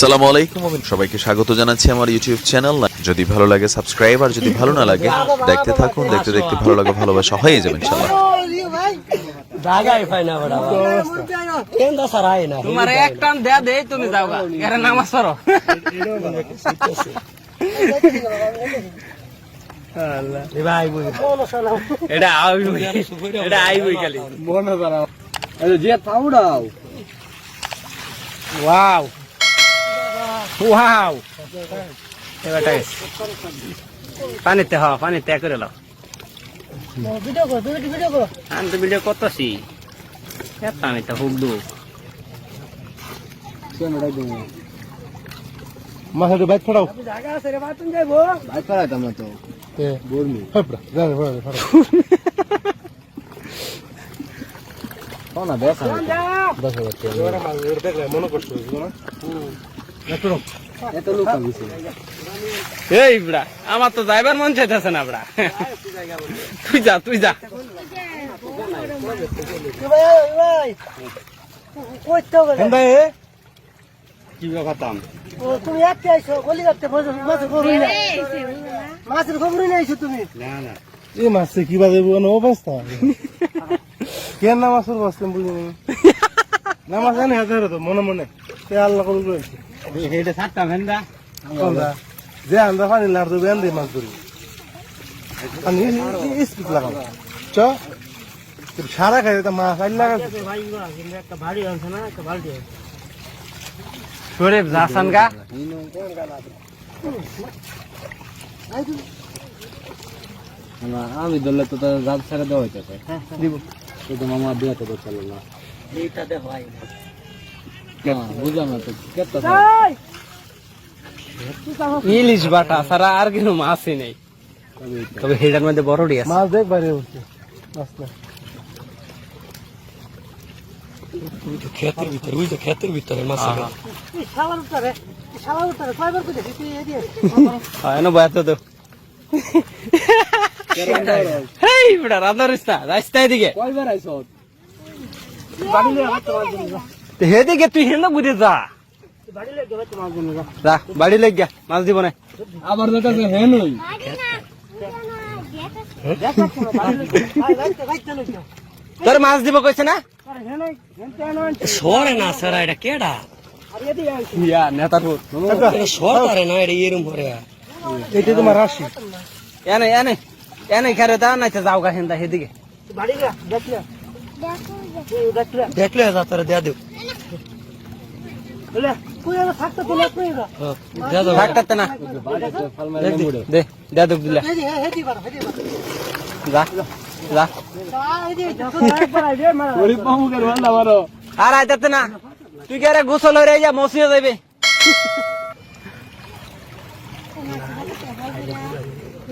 আসসালামু আলাইকুম আমি সবাইকে স্বাগত জানাচ্ছি আমার ইউটিউব চ্যানেল। যদি ভালো লাগে সাবস্ক্রাইব আর যদি ভালো না লাগে দেখতে থাকুন দেখতে দেখতে ভালো লাগে ভালোবাসা হয়ে যাবে ইনশাল্লাহ জায়গায় পাই না বড় কেন দা সারাই না? তোমার এক টান দেয়া দে তুমি যাও গা। এর নামাজ পড়ো। এ ভাই বুঝ এটা আইবই এটা আইবই খালি। যে পাউডাও ওয়াও। ওয়াও এবার পানিতে হ পানিতে করে লাও। ভিডিও কর তুমি ভিডিও কর আমি তো ভিডিও করতেছি। এত আমি তো হুক দু মাথাটা বাইক ফড়াও জায়গা আছে রে বাতুন যাইবো বাইক ফড়াইতাম না তো ফড়া ফড়া বেসা দশ হাজার মনে করছ না এই বড়া আমার তো যাইবার মন চাইতেছে না বড়া তুই যা তুই যা। কি তুমি? আইছো গলি মাছের খবর নাই। মাছের খবর নাই আইছো তুমি। না না। এই মাছে কি বাজে বনো অবস্থা? কেন না মাছের বসলাম বুঝি নি? না মাছ জানি হাজার তো মনে মনে। সে আল্লাহ রয়েছে ছাড়তাম হেন্দা যে আন্দা পানি লার দেবে আন্দে মাছ ধরি। পানি স্পিড লাগাম চ। সারা খাই তা মাছ আইল লাগা। একটা ভারী আনছে না একটা বালতি শরীফ গা আমি ধরলে তো জাল ছেড়ে দেওয়া হইতে দিব। কিন্তু মামা বিয়া তো চল না। এইটা দে ভাই বুঝলাম না তো ইলিশ বাটা সারা আর কিছু মাছই নেই। তবে হেডার মধ্যে বড়ডি আছে। মাছ দেখ বাইরে উঠছে মাছ না। ক্ষেতের ভিতরে ওই যে ক্ষেতের ভিতরে মাছ এই শালার উত্তরে শালার উত্তরে কয়বার কইতে তুই এদিকে হয় না বয়াত তো হেই বড়া রান্নার রাস্তা রাস্তা এদিকে কয়বার আইছ? বাড়ি হাত তো হেদিকে তুই হেন্দা বুঝে যা। বাড়ি লেগ গা মাছ দিব না। আবার হেন তোর মাছ দিব কইছে না? হেনে সরে না সারা এটা কেডা? ইয়া সরতারে না এটা এরম করে। এটা তোমার রাশি। এনে এনে এনে খেরে তো যাও গা হেন্দা হেদিকে। বাড়ি গা দেখলে দেখলে তোরে দেয়া দেব আর গা না দেব তুই কে রে গোসল হয়ে যা মসিয়ে যাবে